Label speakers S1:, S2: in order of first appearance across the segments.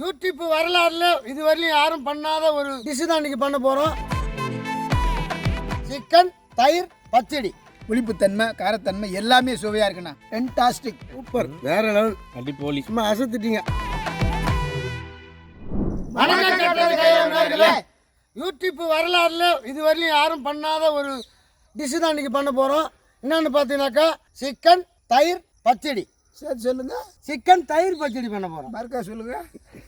S1: YouTube வரலாறுல இது வரையிலும் யாரும் பண்ணாத ஒரு டிஷ் தான் இன்னைக்கு பண்ண போகிறோம் சிக்கன் தயிர் பச்சடி.
S2: புளிப்புத்தன்மை காரத்தன்மை எல்லாமே சுவையாக இருக்குண்ணா. ஃபென்டாஸ்டிக்
S1: சூப்பர் வேற லெவல்.
S3: அடிப்போலி
S1: சும்மா அசத்துட்டீங்க. யூடியூப் வரலாறுல இது வரையிலும் யாரும் பண்ணாத ஒரு டிஷ் தான் இன்னைக்கு பண்ண போகிறோம் என்னன்னு பார்த்தீங்கன்னாக்கா சிக்கன் தயிர் பச்சடி.
S2: சரி சொல்லுங்க.
S1: சிக்கன் தயிர் பச்சடி பண்ண போகிறோம்
S2: மறுக்கா சொல்லுங்க.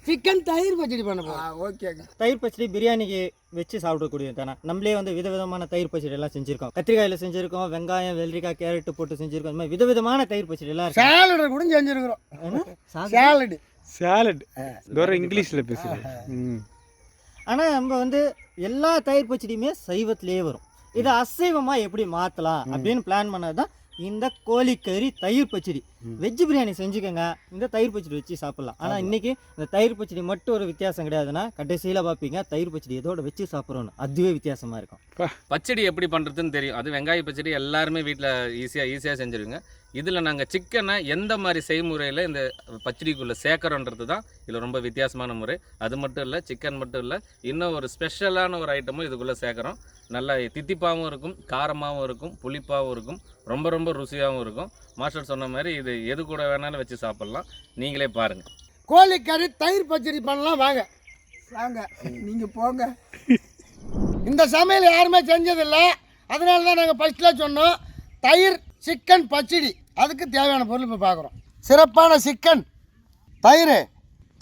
S1: சிக்கன் தயிர் பச்சடி பண்ண
S2: ஆ
S1: போகிறோம்
S2: ஓகேங்க.
S4: தயிர் பச்சடி பிரியாணிக்கு வச்சு சாப்பிடக்கூடியது தானே? நம்மளே வந்து விதவிதமான தயிர் பச்சடி எல்லாம் செஞ்சிருக்கோம். கத்திரிக்காயில் செஞ்சிருக்கோம் வெங்காயம் வெள்ளரிக்காய் கேரட் போட்டு செஞ்சிருக்கோம். இந்த மாதிரி விதவிதமான தயிர் பச்சடி எல்லாம் இருக்கு.
S1: சேலடு கூட செஞ்சுருக்குறோம். சேலடு
S5: சாலட் தோற இங்கிலீஷில் பேசுகிறேன் ம்.
S4: ஆனால் நம்ம வந்து எல்லா தயிர் பச்சடியுமே சைவத்திலேயே வரும். இதை அசைவமாக எப்படி மாற்றலாம் அப்படின்னு பிளான் பண்ணது தான் இந்த கோழிக்கறி தயிர் பச்சடி. வெஜ் பிரியாணி செஞ்சுக்கோங்க. இந்த தயிர் பச்சடி வச்சு சாப்பிட்லாம். ஆனால் இன்னைக்கு இந்த தயிர் பச்சடி மட்டும் ஒரு வித்தியாசம் கிடையாதுன்னா கடைசியில் பார்ப்பீங்க தயிர் பச்சடி எதோட வச்சு சாப்பிட்றோன்னு அதுவே வித்தியாசமாக இருக்கும்.
S3: பச்சடி எப்படி பண்ணுறதுன்னு தெரியும். அது வெங்காய பச்சடி எல்லாருமே வீட்டில் ஈஸியாக ஈஸியாக செஞ்சுருங்க இதில் நாங்கள் சிக்கனை எந்த மாதிரி செய்முறையில் இந்த பச்சடிக்குள்ளே சேர்க்குறோன்றது தான் இதில் ரொம்ப வித்தியாசமான முறை. அது மட்டும் இல்லை சிக்கன் மட்டும் இல்லை இன்னும் ஒரு ஸ்பெஷலான ஒரு ஐட்டமும் இதுக்குள்ளே சேர்க்குறோம். நல்லா தித்திப்பாகவும் இருக்கும் காரமாகவும் இருக்கும் புளிப்பாகவும் இருக்கும் ரொம்ப ரொம்ப ருசியாகவும் இருக்கும். மாஸ்டர் சொன்ன மாதிரி இது எது கூட வேணாலும் வச்சு சாப்பிட்லாம். நீங்களே பாருங்கள்
S1: கோழிக்கறி தயிர் பச்சடி பண்ணலாம் வாங்க.
S2: வாங்க நீங்கள் போங்க.
S1: இந்த சமையல் யாருமே செஞ்சதில்ல. அதனால தான் நாங்கள் ஃபஸ்ட்டில் சொன்னோம் தயிர் சிக்கன் பச்சடி. அதுக்கு தேவையான பொருள் இப்போ பார்க்குறோம் சிறப்பான சிக்கன் தயிர்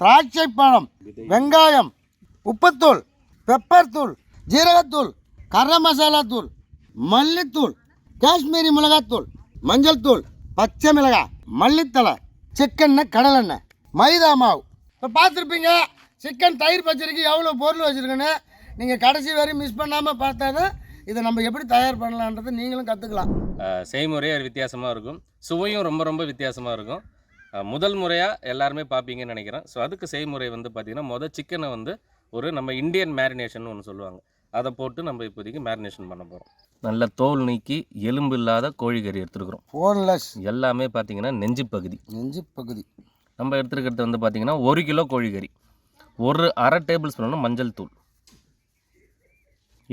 S1: திராட்சை பழம் வெங்காயம் உப்புத்தூள் பெப்பர் தூள் ஜீரகத்தூள் கரம் மசாலா தூள் மல்லித்தூள் காஷ்மீரி மிளகாத்தூள் மஞ்சள் தூள் பச்சை மிளகாய் மல்லித்தலை சிக்கன் கடலெண்ணெய் மைதா மாவு. இப்போ பார்த்துருப்பீங்க சிக்கன் தயிர் பச்சரிக்கு எவ்வளோ பொருள் வச்சுருக்குன்னு. நீங்கள் கடைசி வரையும் மிஸ் பண்ணாமல் பார்த்தா தான் இதை நம்ம எப்படி தயார் பண்ணலான்றதை நீங்களும் கற்றுக்கலாம்
S3: செய்முறையே வித்தியாசமாக இருக்கும். சுவையும் ரொம்ப ரொம்ப வித்தியாசமாக இருக்கும். முதல் முறையாக எல்லாருமே பார்ப்பீங்கன்னு நினைக்கிறேன். ஸோ அதுக்கு செய்முறை வந்து பார்த்திங்கன்னா மொதல் சிக்கனை வந்து ஒரு நம்ம இந்தியன் மேரினேஷன் ஒன்று சொல்லுவாங்க. அதை போட்டு நம்ம இப்போதைக்கு மேரினேஷன் பண்ண போகிறோம் நல்ல தோல் நீக்கி எலும்பு இல்லாத கோழிக்கறி எடுத்துருக்குறோம்.
S1: போன்லெஸ்
S3: எல்லாமே பார்த்தீங்கன்னா நெஞ்சு பகுதி.
S1: நெஞ்சு பகுதி.
S3: நம்ம எடுத்துருக்கிறது வந்து பார்த்திங்கன்னா ஒரு கிலோ கோழிக்கறி ஒரு அரை டேபிள் ஸ்பூன் மஞ்சள் தூள்.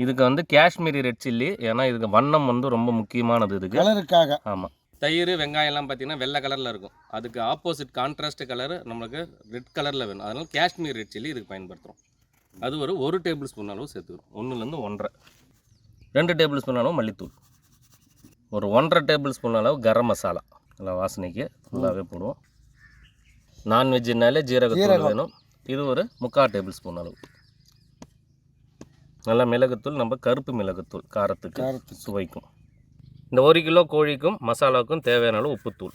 S3: இதுக்கு வந்து காஷ்மீரி ரெட் சில்லி. ஏன்னா இதுக்கு வண்ணம் வந்து ரொம்ப முக்கியமானது இதுக்கு.
S1: கலருக்காக.
S3: ஆமாம் தயிர் வெங்காயம்லாம் பார்த்தீங்கன்னா வெள்ளை கலரில் இருக்கும். அதுக்கு ஆப்போசிட் கான்ட்ராஸ்ட் கலர் நம்மளுக்கு ரெட் கலரில் வேணும். அதனால் காஷ்மீர் ரெட் சில்லி இதுக்கு பயன்படுத்துகிறோம் அது ஒரு ஒரு டேபிள் ஸ்பூன் அளவு சேர்த்துக்கிறோம் ஒன்றுலேருந்து ஒன்றரை. ரெண்டு டேபிள் ஸ்பூன் அளவு மல்லித்தூள். ஒரு ஒன்றரை டேபிள் ஸ்பூன் அளவு கரம் மசாலா. நல்லா வாசனைக்கு ஃபுல்லாகவே போடுவோம். நான்வெஜ்னாலே ஜீரகத்தூள். வேணும். இது ஒரு முக்கால் டேபிள் ஸ்பூன் அளவு. நல்லா மிளகுத்தூள் நம்ம கருப்பு மிளகுத்தூள் காரத்துக்கு. சுவைக்கும். இந்த ஒரு கிலோ கோழிக்கும் மசாலாவுக்கும் தேவையான அளவு உப்புத்தூள்.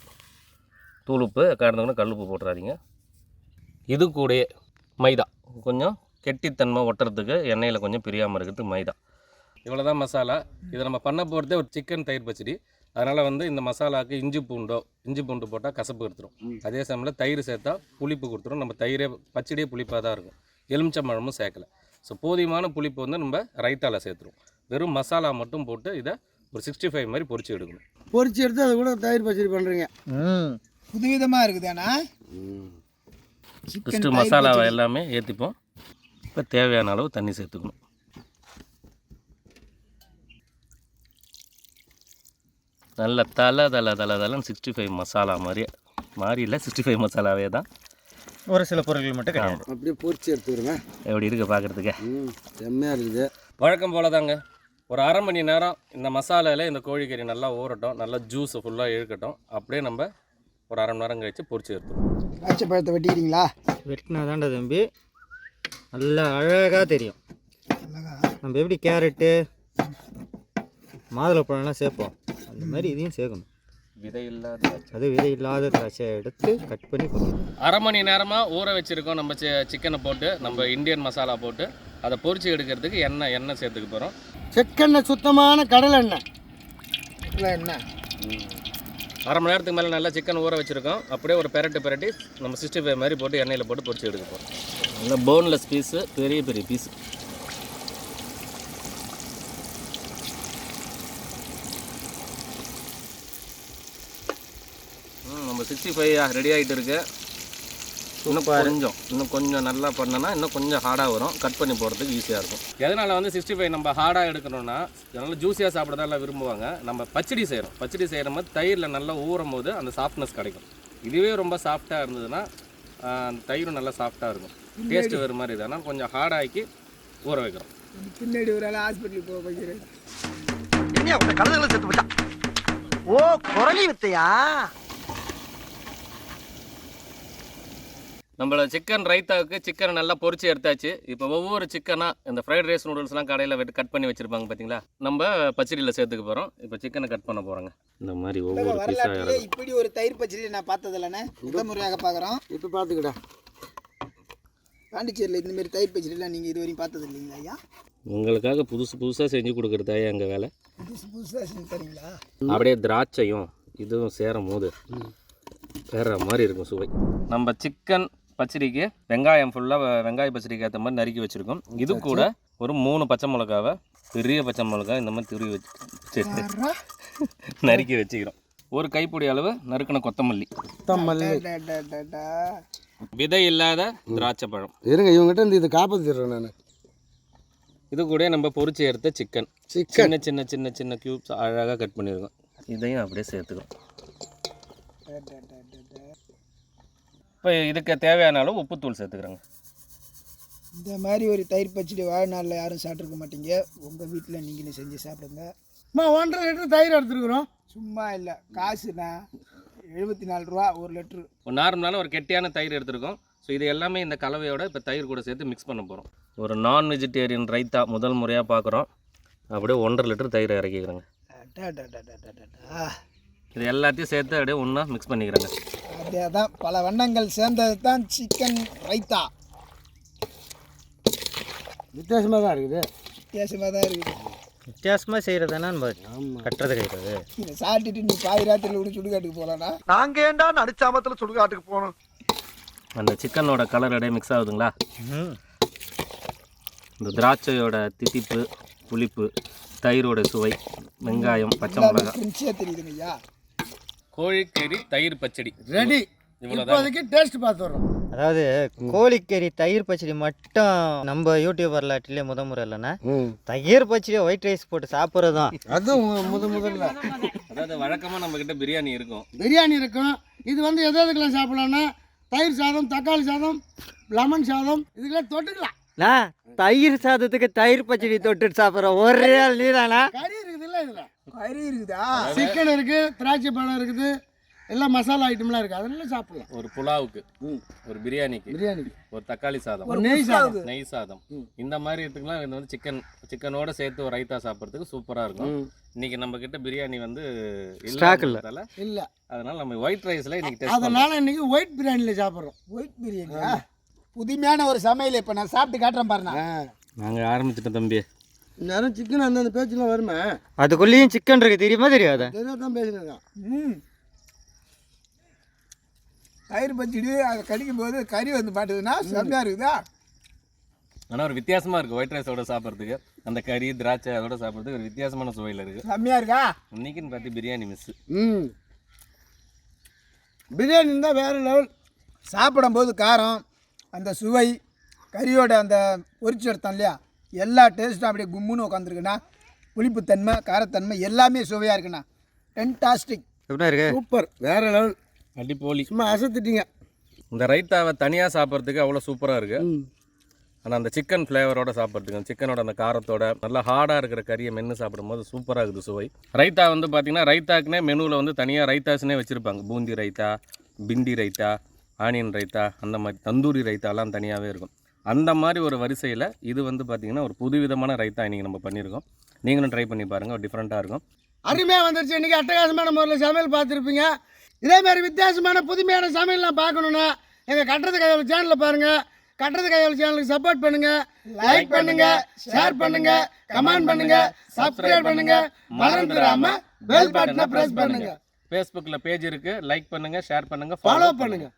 S3: தூள் உப்பு கலந்துக்கணும் கல் உப்பு போட்டுறாதீங்க. இது கூடயே மைதா. கொஞ்சம் கெட்டித்தன்மை ஒட்டுறதுக்கு எண்ணெயில் கொஞ்சம் பிரியாமல் இருக்கிறதுக்கு மைதா. இவ்வளோ தான் மசாலா. இதை நம்ம பண்ண போகிறதே ஒரு சிக்கன் தயிர் பச்சடி. அதனால் வந்து இந்த மசாலாவுக்கு இஞ்சி பூண்டோ இஞ்சி பூண்டு போட்டால் கசப்பு எடுத்துரும் அதே சமயத்தில் தயிர் சேர்த்தா புளிப்பு கொடுத்துரும். நம்ம தயிரே பச்சடியே புளிப்பாக தான் இருக்கும். எலுமிச்சம்பழமும் சேர்க்கல. ஸோ போதியமான புளிப்பு வந்து நம்ம ரைத்தால சேர்த்துருவோம். வெறும் மசாலா மட்டும் போட்டு இதை ஒரு சிக்ஸ்டி ஃபைவ் மாதிரி பொரிச்சு எடுக்கணும்.
S1: பொரிச்சு எடுத்து அது கூட தயிர் பச்சடி பண்ணுறீங்க
S2: புதுவிதமாக இருக்குதாண்ணா
S3: ஃபஸ்ட்டு மசாலாவை எல்லாமே ஏற்றிப்போம் இப்போ தேவையான அளவு தண்ணி சேர்த்துக்கணும். நல்ல தலை தலை தலை தலைன்னு சிக்ஸ்டி ஃபைவ் மசாலா மாதிரியே மாதிரி இல்லை சிக்ஸ்டி ஃபைவ் மசாலாவே தான்
S4: ஒரு சில பொருட்கள் மட்டும் கிடையாது
S1: அப்படியே பொரிச்சு எடுத்துக்கிறோங்க
S3: எப்படி இருக்குது பார்க்குறதுக்கு
S1: ம் செம்மையாக இருக்குது.
S3: வழக்கம் போல தாங்க ஒரு அரை மணி நேரம் இந்த மசாலாவில் இந்த கோழிக்கறி நல்லா ஊறட்டும். நல்லா ஜூஸை ஃபுல்லாக இழுக்கட்டும். அப்படியே நம்ம ஒரு அரை மணி நேரம் கழித்து பொரிச்சு எடுத்துருவோம்
S2: திராட்சை பழத்தை வெட்டிக்கிறீங்களா?
S4: வெட்டினா தாண்டா தம்பி. நல்லா அழகாக தெரியும். நம்ம எப்படி கேரட்டு மாதுளப்பழம்லாம் சேர்ப்போம். அந்த மாதிரி இதையும் சேர்க்கணும்.
S3: விதை இல்லாத
S4: அது விதை இல்லாத திராட்சையை எடுத்து கட் பண்ணி போடணும்
S3: அரை மணி நேரமாக ஊற வச்சுருக்கோம் நம்ம சி சிக்கனை போட்டு நம்ம இந்தியன் மசாலா போட்டு. அதை பொரிச்சு எடுக்கிறதுக்கு எண்ணெய் எண்ணெய் சேர்த்துக்க போகிறோம்
S1: செக்கெண்ணெய் சுத்தமான கடல் எண்ணெய்.
S2: என்ன
S3: அரை மணி நேரத்துக்கு மேலே நல்லா சிக்கன் ஊற வச்சுருக்கோம். அப்படியே ஒரு பெரட்டு பெரட்டி நம்ம சிக்ஸ்டி ஃபைவ் மாதிரி போட்டு எண்ணெயில் போட்டு பொரிச்சு எடுக்க போகிறோம் நல்லா போன்லெஸ் பீஸு பெரிய பெரிய பீஸு நம்ம சிக்ஸ்டி ஃபைவ் ரெடி ஆகிட்டு இருக்கு இன்னும் கொஞ்சம் இன்னும் கொஞ்சம் நல்லா பண்ணனா இன்னும் கொஞ்சம் ஹார்டாக வரும். கட் பண்ணி போகிறதுக்கு ஈஸியாக இருக்கும். எதனால் வந்து சிக்ஸ்டி ஃபைவ் நம்ம ஹார்டாக எடுக்கணும்னா நல்லா ஜூஸியாக சாப்பிட தான் எல்லாம் விரும்புவாங்க. நம்ம பச்சடி செய்கிறோம் பச்சடி செய்கிற போது தயிரில் நல்லா ஊறும் போது அந்த சாஃப்ட்னஸ் கிடைக்கும். இதுவே ரொம்ப சாஃப்டாக இருந்ததுன்னா அந்த தயிரும் நல்லா சாஃப்டாக இருக்கும். டேஸ்ட் வேறு மாதிரி இது ஆனால் கொஞ்சம் ஹார்டாக்கி ஊற வைக்கிறோம்.
S2: பின்னாடி ஒரு ஆள் ஹாஸ்பிட்டலுக்கு போக வைக்கிறேன்
S6: என்ன உங்க செத்து போச்சா? ஓ குரலி வித்தையா?
S3: நம்மள சிக்கன் ரைத்தாவுக்கு சிக்கனை நல்லா பொரிச்சு எடுத்தாச்சு. இப்போ ஒவ்வொரு சிக்கனாக இந்த ஃப்ரைட் ரைஸ் நூடுல்ஸ்லாம் கடையில் வெட்டு கட் பண்ணி வச்சுருப்பாங்க பார்த்தீங்களா நம்ம பச்சடியில் சேர்த்துக்க போகிறோம் இப்போ சிக்கனை கட் பண்ண போகிறோங்க இந்த மாதிரி ஒவ்வொரு பீஸாக
S2: இப்படி ஒரு தயிர் பச்சடி நான் பார்த்தது இல்லைண்ணே முதல் முறையாக பார்க்குறோம்.
S1: இப்போ பார்த்துக்கிடா.
S2: பாண்டிச்சேரியில் இந்த மாதிரி தயிர் பச்சடிலாம் நீங்கள் இது வரையும் பார்த்தது இல்லைங்களா ஐயா?
S3: உங்களுக்காக புதுசு புதுசாக செஞ்சு கொடுக்குறதா எங்கள் வேலை?
S2: புதுசு புதுசாக செஞ்சு தரீங்களா?
S3: அப்படியே திராட்சையும் இதுவும் சேரும் போது. வேற மாதிரி இருக்கும் சுவை. நம்ம சிக்கன் பச்சடிக்கு வெங்காயம் ஃபுல்லாக வெங்காய பச்சடிக்கு ஏற்ற மாதிரி நறுக்கி வச்சுருக்கோம். இது கூட ஒரு மூணு பச்சை மிளகாவை பெரிய பச்சை மிளகாய் இந்த மாதிரி துருவி வச்சு நறுக்கி வச்சுக்கிறோம். ஒரு கைப்பிடி அளவு நறுக்கின கொத்தமல்லி. விதை இல்லாத திராட்சை பழம்.
S1: இருங்க இவங்ககிட்ட இருந்து இது காப்பாற்றிடுறேன் நான்.
S3: இது கூட நம்ம பொரிச்சு எடுத்த சிக்கன்
S1: சிக்கன்
S3: சின்ன சின்ன சின்ன சின்ன க்யூப்ஸ் அழகாக கட் பண்ணியிருக்கோம் இதையும் அப்படியே சேர்த்துக்கிறோம் இப்போ இதுக்கு தேவையான அளவு உப்புத்தூள் சேர்த்துக்கிறோங்க.
S2: இந்த மாதிரி ஒரு தயிர் பச்சடி வாழ்நாளில் யாரும் சாப்பிட்ருக்க மாட்டீங்க. உங்கள் வீட்டில் நீங்களே செஞ்சு சாப்பிடுங்க.
S1: அம்மா ஒன்றரை லிட்டர் தயிர் எடுத்துருக்குறோம்.
S2: சும்மா இல்லை காசுண்ணா எழுபத்தி நாலு ரூபா ஒரு லிட்ரு
S3: ஒரு நார்மலான ஒரு கெட்டியான தயிர் எடுத்திருக்கோம். ஸோ இது எல்லாமே இந்த கலவையோட இப்போ தயிர் கூட சேர்த்து மிக்ஸ் பண்ண போகிறோம் ஒரு நான் வெஜிடேரியன் ரைத்தா முதல் முறையாக பார்க்குறோம் அப்படியே ஒன்றரை லிட்டர் தயிர் இறக்கிக்கிறோங்க.
S2: டா, டா, டா, டா, டா, டா, டா.
S3: இது எல்லாத்தையும் சேர்த்து அப்படியே ஒன்றா மிக்ஸ் பண்ணிக்கிறேங்க.
S2: அதே தான் பல வண்ணங்கள் சேர்ந்தது தான் சிக்கன் ரைத்தா
S1: வித்தியாசமாக தான் இருக்குது.
S2: வித்தியாசமாக தான் இருக்குது.
S4: வித்தியாசமாக செய்கிறதுனா நம்ம கட்டுறது கைகிறது
S2: இதை சாப்பிட்டுட்டு நீ பாதி ராத்திரியில் கூட சுடுகாட்டுக்கு போகலான்னா
S6: நாங்க ஏன்டா நடிச்சாமத்துல சுடுகாட்டுக்கு போனோம்?
S3: அந்த சிக்கனோட கலர் அப்படியே மிக்ஸ் ஆகுதுங்களா? இந்த திராட்சையோட தித்திப்பு புளிப்பு தயிரோட சுவை வெங்காயம் பச்சை மிளகாய்.
S2: ஃப்ரெண்ட்ஸே தெரியுதுங்க ஐயா
S3: கோழிக்கறி தயிர் பச்சடி.
S1: ரெடி. இப்போதைக்கு டேஸ்ட் பார்த்துடுறோம்
S4: அதாவது கோழிக்கறி தயிர் பச்சடி மட்டும் நம்ம யூடியூப் வரலாற்றிலே முத முறை இல்லைன்னா தயிர் பச்சடியை ஒயிட் ரைஸ் போட்டு சாப்பிட்றது தான்
S1: அதுவும் முத முதல்ல.
S3: அதாவது வழக்கமாக நம்மக்கிட்ட பிரியாணி இருக்கும்.
S1: பிரியாணி இருக்கும். இது வந்து எது எதுக்கெல்லாம் சாப்பிடலாம்னா தயிர் சாதம் தக்காளி சாதம் லெமன் சாதம் இதுக்கெல்லாம் தொட்டுக்கலாம்.
S4: நான் தயிர் சாதத்துக்கு தயிர் பச்சடி தொட்டுட்டு சாப்பிட்றேன் ஒரே ஆள் நீதானா
S1: கறி இருக்குதுல்ல இதில்.
S2: கறி இருக்குதா?
S1: சிக்கன் இருக்குது திராட்சை பழம் இருக்குது எல்லாம் மசாலா ஐட்டம்லாம் இருக்குது அதெல்லாம் சாப்பிடலாம்.
S3: ஒரு புலாவுக்கு ஒரு பிரியாணிக்கு
S1: பிரியாணிக்கு.
S3: ஒரு தக்காளி சாதம்.
S1: ஒரு நெய் சாதம்.
S3: நெய் சாதம். இந்த மாதிரி இதுக்கெல்லாம் இது வந்து சிக்கன் சிக்கனோட சேர்த்து ஒரு ரைத்தா சாப்பிட்றதுக்கு சூப்பராக இருக்கும். இன்னைக்கு நம்ம கிட்ட பிரியாணி வந்து
S4: Stock இல்ல.
S1: இல்லை.
S3: அதனால நம்ம ஒயிட் ரைஸ்ல இன்னைக்கு டெஸ்ட்
S1: அதனால இன்னைக்கு ஒயிட் பிரியாணியில் சாப்பிட்றோம்.
S2: ஒயிட் பிரியாணியா? புதுமையான ஒரு சமையல் இப்போ நான் சாப்பிட்டு காட்டுறேன் பாருண்ணா.
S3: நாங்கள் ஆரம்பிச்சிட்டோம் தம்பி.
S1: நேரம் சிக்கன் அந்தந்த பேச்செல்லாம் வருமே?
S4: அதுக்குள்ளேயும் சிக்கன் இருக்கு தெரியுமா தெரியாதா?
S1: தெரியாத தான் பேசினேன்
S2: ம். தயிர் பச்சடி அதை கடிக்கும் போது கறி வந்து மாட்டுதுன்னா செம்மையாக இருக்குதா?
S3: ஆனால் ஒரு வித்தியாசமா இருக்கு ஒயிட் ரைஸோட சாப்பிட்றதுக்கு. அந்த கறி திராட்சை அதோட சாப்பிட்றதுக்கு ஒரு வித்தியாசமான சுவையில் இருக்கு.
S2: செம்மையாக இருக்கா?
S3: இன்னைக்குன்னு பார்த்து பிரியாணி மிஸ்
S1: ம். பிரியாணி தான் வேறு லெவல்
S2: சாப்பிடும்போது காரம் அந்த சுவை கறியோட அந்த பொரிச்சு எடுத்தோம் இல்லையா? எல்லா டேஸ்ட்டும் அப்படியே கும்முன்னு உட்காந்துருக்குண்ணா புளிப்புத்தன்மை காரத்தன்மை எல்லாமே சுவையாக இருக்குண்ணா. ஃபென்டாஸ்டிக்
S4: எப்படி இருக்கு?
S1: சூப்பர் வேறு லெவல்
S3: அடிப்போலி.
S1: சும்மா அசத்திட்டீங்க.
S3: இந்த ரைத்தாவை தனியாக சாப்பிட்றதுக்கு அவ்வளோ சூப்பராக இருக்கு. ஆனால் அந்த சிக்கன் ஃப்ளேவரோட சாப்பிட்றதுக்கு அந்த சிக்கனோட அந்த காரத்தோட நல்லா ஹார்டாக இருக்கிற கறியை மென்று சாப்பிடும்போது சூப்பராக இருக்குது சுவை. ரைத்தா வந்து பார்த்தீங்கன்னா ரைத்தாக்குனே மெனுவில் வந்து தனியாக ரைத்தாஸ்னே வச்சுருப்பாங்க. பூந்தி ரைத்தா பிண்டி ரைத்தா ஆனியன் ரைத்தா அந்த மாதிரி தந்தூரி ரைத்தாலாம் தனியாகவே இருக்கும். அந்த மாதிரி ஒரு வரிசையில் இது வந்து பார்த்திங்கன்னா ஒரு புதுவிதமான ரைத்தா இன்றைக்கி நம்ம பண்ணியிருக்கோம். நீங்களும் ட்ரை பண்ணி பாருங்கள் டிஃப்ரெண்ட்டாக இருக்கும்.
S1: அருமையாக வந்துருச்சு. இன்றைக்கி அட்டகாசமான முறையில் சமையல் பார்த்துருப்பீங்க. இதே மாதிரி வித்தியாசமான புதுமையான சமையல்லாம் பார்க்கணுன்னா எங்கள் கட்டுறது கையாளு சேனலில் பாருங்கள் கட்டுறது கையாளு சேனலுக்கு சப்போர்ட் பண்ணுங்கள் லைக் பண்ணுங்கள் ஷேர் பண்ணுங்கள் கமெண்ட் பண்ணுங்கள் சப்ஸ்கிரைப் பண்ணுங்கள் மறந்துடாம பெல் பட்டனை ப்ரெஸ் பண்ணுங்கள்
S3: ஃபேஸ்புக்கில் பேஜ் இருக்குது லைக் பண்ணுங்கள் ஷேர் பண்ணுங்கள்
S1: ஃபாலோ பண்ணுங்கள்